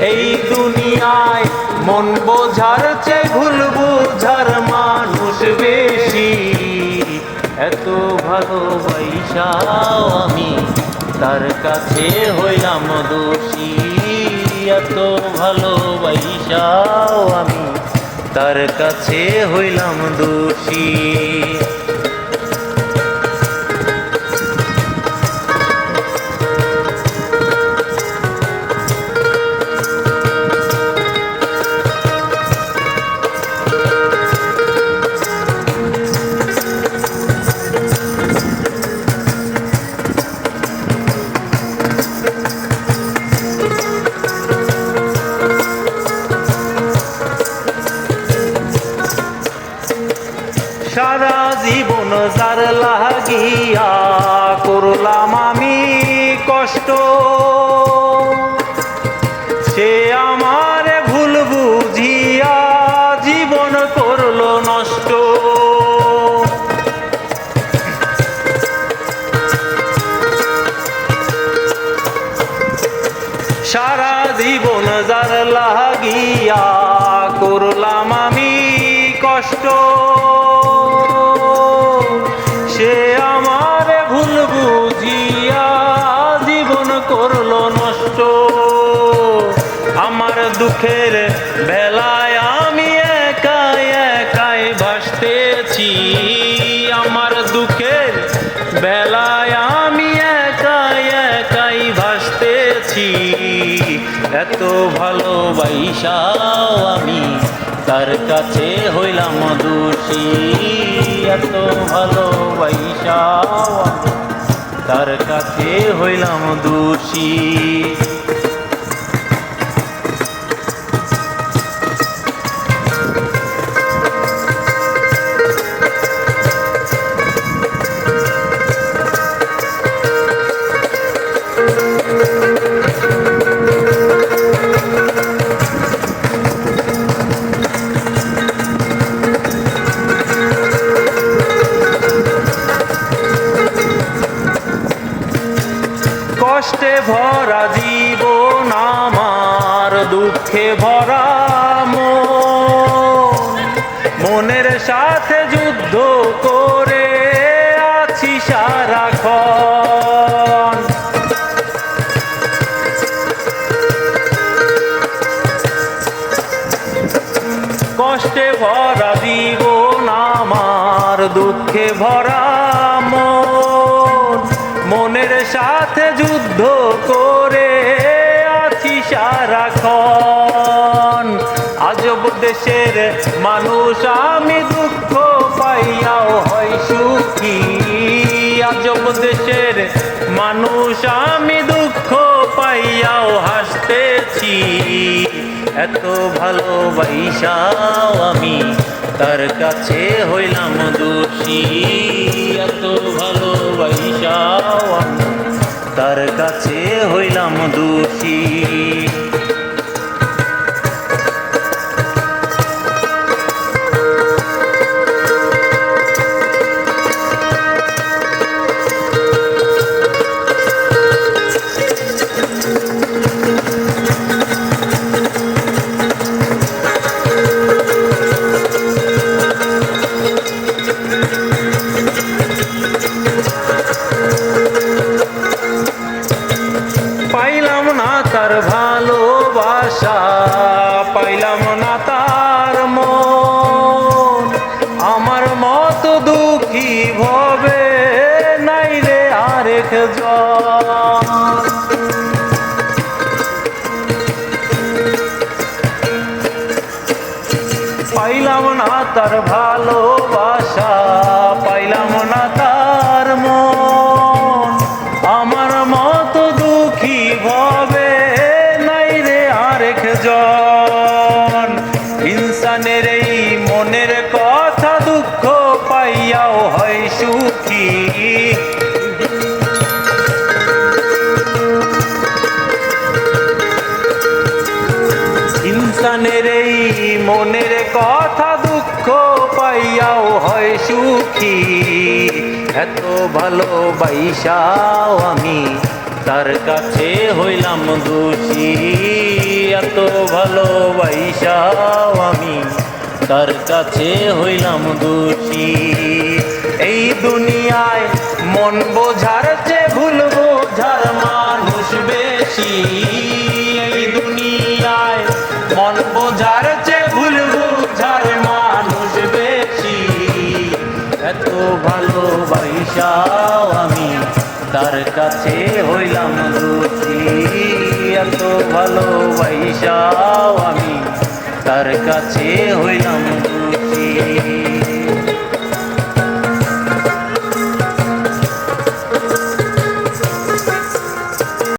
এই দুনিয়ায় মন বোঝার চেয়ে ভুল বোঝার মানুষ বেশি। এত ভালোবাইসাও আমি, তার কাছে হইলাম দোষী। এত ভালোবাইসাও আমি, তার কাছে হইলাম দোষী। লাগিয়া করলাম আমি কষ্ট। সে আমার ভুল বুঝিয়া জীবন করল নষ্ট। সারা জীবন যার লাগিয়া করল নষ্ট। আমার দুঃখের বেলায় আমি একাই একাই ভাসতেছি। আমার দুঃখের বেলায় আমি একাই একাই ভাসতেছি। এত ভালোবাইসাও আমি তার কাছে হইলাম দোষী। এত ভালোবাইসাও আমি তার কাছে হইলাম দোষী। দুঃখে ভরা মনের সাথে যুদ্ধ করে আছি সারাক্ষণ। কষ্টে ভরা জীবন আমার, দুঃখে ভরা মন। মনের সাথে যুদ্ধ করে আজব দেশের মানুষ, আমি দুঃখ পাইয়াও হয় সুখী। আজব দেশের মানুষ, আমি দুঃখ পাইয়াও হাসতেছি। এত ভালোবাইসাও আমি তার কাছে হইলাম দোষী। এত ভালোবাইসাও আমি তার কাছে হইলাম দোষী। মত দুঃখী ভবে নাই রে আরেক জন পাইলাম না তার ভালোবাসা সুখী ইনসানের এই মনের কথা দুঃখ পাইয়াও হয় সুখী। এত ভালোবাইসাও আমি তার কাছে হইলাম দোষী। এত এত ভালোবাইসাও আমি তার কাছে হইলাম দোষী। এই দুনিয়ায় মন বোঝার চেয়ে ভুল বোঝার মানুষ বেশি। এই দুনিয়ায় মন বোঝার চেয়ে ভুল বোঝার মানুষ বেশি। এত ভালোবাইসাও আমি, তার কাছে হইলাম দোষী এত ভালোবাইসাও আমি, তার কাছে হইলাম দোষী